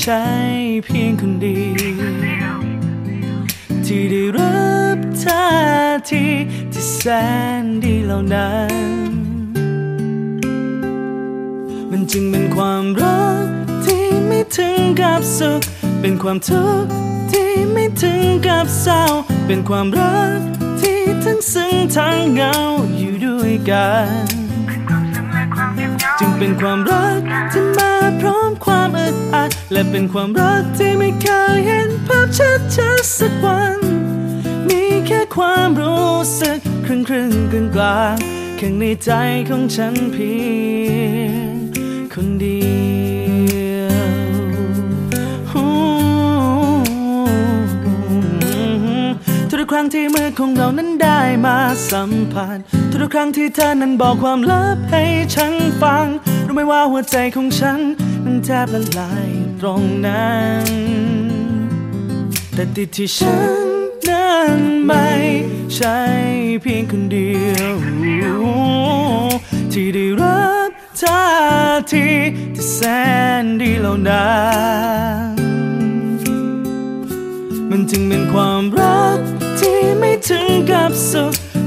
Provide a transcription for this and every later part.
ใช่เพียงคนเดียวที่ได้รับท่าทีที่แสนดีเหล่านั้น มันจึงเป็นความรักที่ไม่ถึงกับสุข เป็นความทุกข์ที่ไม่ถึงกับเศร้า เป็นความรักที่ทั้งซึ้งทั้งเหงาอยู่ด้วยกัน จึงเป็นความรักที่มาพร้อมความอึดอัด และเป็นความรักที่ไม่เคยเห็นภาพชัดชัดสักวัน มีแค่ความรู้สึกครึ่งครึ่งกลางกลางข้างในใจของฉันเพียงคนเดียว ของเรานั้นได้มาสัมผัสทุกครั้งที่เธอนั้นบอกความลับให้ฉันฟัง รู้ไหมว่าหัวใจของฉันนั้นแทบละลายตรงนั้น แต่ติดที่ฉันนั้นไม่ใช่เพียงคนเดียว ที่ได้รับท่าทีที่แสนดีเหล่านั้นมันจึงเป็นความรัก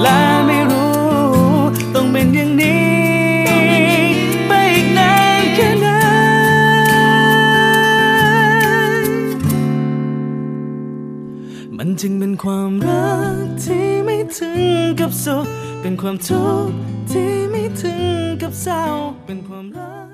และไม่รู้ต้องเป็นอย่างนี้ ไปอีกนานแค่ไหนมันจึงเป็นความรักที่ไม่ถึงกับสุขเป็นความทุกข์ที่ไม่ถึงกับเศร้าเป็นความรัก